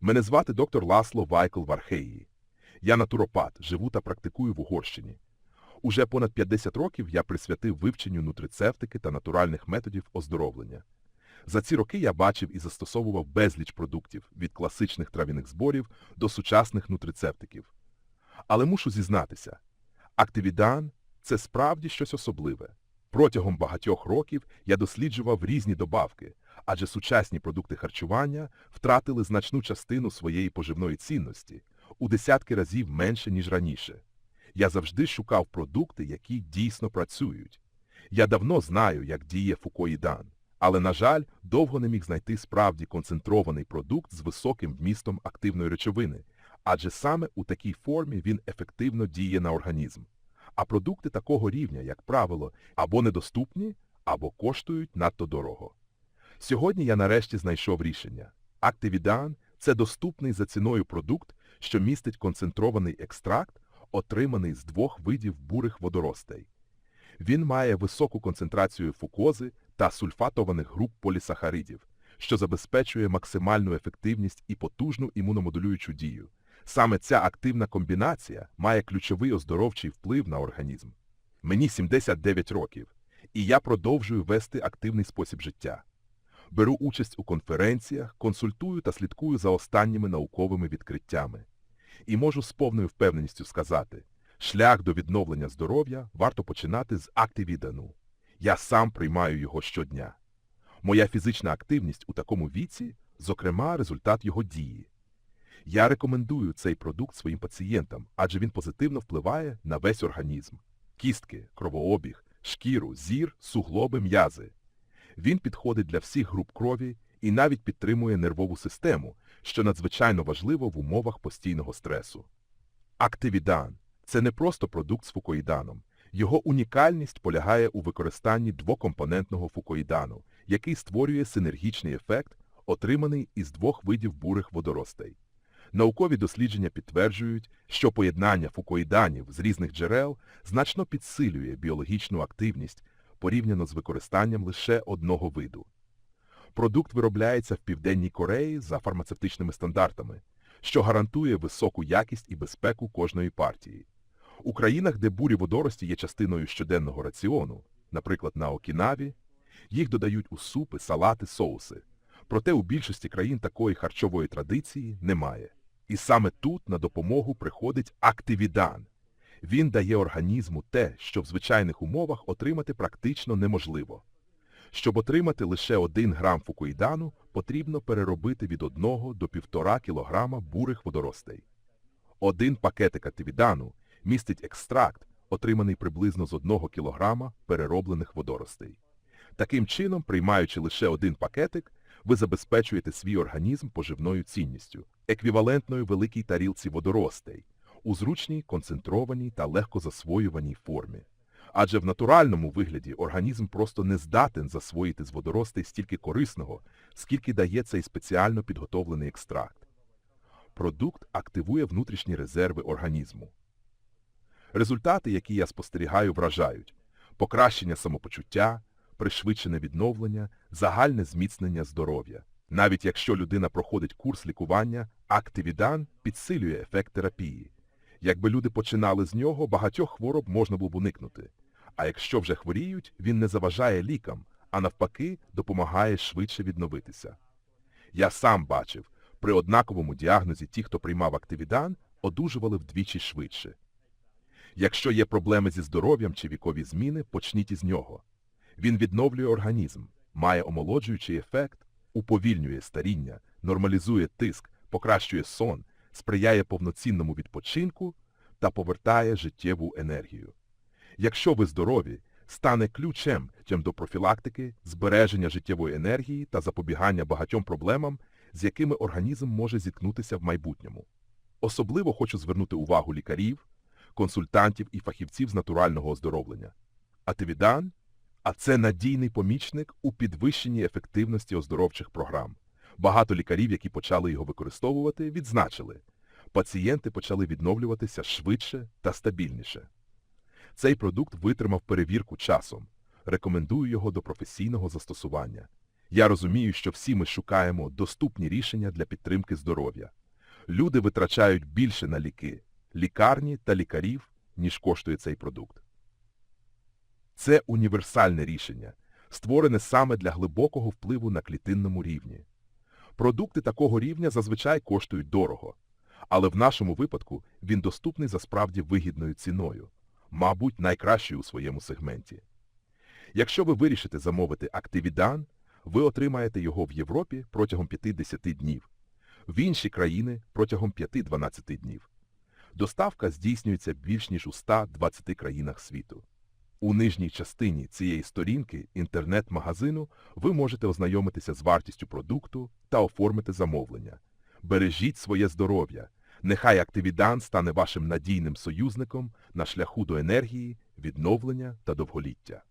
Мене звати доктор Ласло Вайкл Вархеї. Я натуропат, живу та практикую в Угорщині. Уже понад 50 років я присвятив вивченню нутрицептики та натуральних методів оздоровлення. За ці роки я бачив і застосовував безліч продуктів від класичних трав'яних зборів до сучасних нутрицептиків. Але мушу зізнатися, активідан – це справді щось особливе. Протягом багатьох років я досліджував різні добавки, адже сучасні продукти харчування втратили значну частину своєї поживної цінності у десятки разів менше, ніж раніше. Я завжди шукав продукти, які дійсно працюють. Я давно знаю, як діє фукоїдан, але, на жаль, довго не міг знайти справді концентрований продукт з високим вмістом активної речовини, адже саме у такій формі він ефективно діє на організм. А продукти такого рівня, як правило, або недоступні, або коштують надто дорого. Сьогодні я нарешті знайшов рішення. Активідан – це доступний за ціною продукт, що містить концентрований екстракт, отриманий з двох видів бурих водоростей. Він має високу концентрацію фукози та сульфатованих груп полісахаридів, що забезпечує максимальну ефективність і потужну імуномодулюючу дію. Саме ця активна комбінація має ключовий оздоровчий вплив на організм. Мені 79 років, і я продовжую вести активний спосіб життя. Беру участь у конференціях, консультую та слідкую за останніми науковими відкриттями. І можу з повною впевненістю сказати, шлях до відновлення здоров'я варто починати з активідану. Я сам приймаю його щодня. Моя фізична активність у такому віці, зокрема, результат його дії. Я рекомендую цей продукт своїм пацієнтам, адже він позитивно впливає на весь організм. Кістки, кровообіг, шкіру, зір, суглоби, м'язи. Він підходить для всіх груп крові і навіть підтримує нервову систему, що надзвичайно важливо в умовах постійного стресу. Активідан – це не просто продукт з фукоїданом. Його унікальність полягає у використанні двокомпонентного фукоїдану, який створює синергічний ефект, отриманий із двох видів бурих водоростей. Наукові дослідження підтверджують, що поєднання фукоїданів з різних джерел значно підсилює біологічну активність порівняно з використанням лише одного виду. Продукт виробляється в Південній Кореї за фармацевтичними стандартами, що гарантує високу якість і безпеку кожної партії. У країнах, де бурі водорості є частиною щоденного раціону, наприклад, на Окінаві, їх додають у супи, салати, соуси. Проте у більшості країн такої харчової традиції немає. І саме тут на допомогу приходить активідан. Він дає організму те, що в звичайних умовах отримати практично неможливо. Щоб отримати лише 1 грам фукоїдану, потрібно переробити від 1 до 1,5 кілограма бурих водоростей. Один пакетик активідану містить екстракт, отриманий приблизно з 1 кілограма перероблених водоростей. Таким чином, приймаючи лише один пакетик, ви забезпечуєте свій організм поживною цінністю, еквівалентною великій тарілці водоростей, у зручній, концентрованій та легкозасвоюваній формі. Адже в натуральному вигляді організм просто не здатен засвоїти з водоростей стільки корисного, скільки дає цей спеціально підготовлений екстракт. Продукт активує внутрішні резерви організму. Результати, які я спостерігаю, вражають покращення самопочуття, пришвидшене відновлення, загальне зміцнення здоров'я. Навіть якщо людина проходить курс лікування, активідан підсилює ефект терапії. Якби люди починали з нього, багатьох хвороб можна було б уникнути. А якщо вже хворіють, він не заважає лікам, а навпаки допомагає швидше відновитися. Я сам бачив, при однаковому діагнозі ті, хто приймав активідан, одужували вдвічі швидше. Якщо є проблеми зі здоров'ям чи вікові зміни, почніть із нього. Він відновлює організм, має омолоджуючий ефект, уповільнює старіння, нормалізує тиск, покращує сон, сприяє повноцінному відпочинку та повертає життєву енергію. Якщо ви здорові, стане ключем чим до профілактики, збереження життєвої енергії та запобігання багатьом проблемам, з якими організм може зіткнутися в майбутньому. Особливо хочу звернути увагу лікарів, консультантів і фахівців з натурального оздоровлення. Ативідан – а це надійний помічник у підвищенні ефективності оздоровчих програм. Багато лікарів, які почали його використовувати, відзначили. Пацієнти почали відновлюватися швидше та стабільніше. Цей продукт витримав перевірку часом. Рекомендую його до професійного застосування. Я розумію, що всі ми шукаємо доступні рішення для підтримки здоров'я. Люди витрачають більше на ліки, лікарні та лікарів, ніж коштує цей продукт. Це універсальне рішення, створене саме для глибокого впливу на клітинному рівні. Продукти такого рівня зазвичай коштують дорого, але в нашому випадку він доступний за справді вигідною ціною, мабуть, найкращою у своєму сегменті. Якщо ви вирішите замовити Активідан, ви отримаєте його в Європі протягом 50 днів, в інші країни протягом 5-12 днів. Доставка здійснюється більш ніж у 120 країнах світу. У нижній частині цієї сторінки інтернет-магазину ви можете ознайомитися з вартістю продукту та оформити замовлення. Бережіть своє здоров'я. Нехай Активідан стане вашим надійним союзником на шляху до енергії, відновлення та довголіття.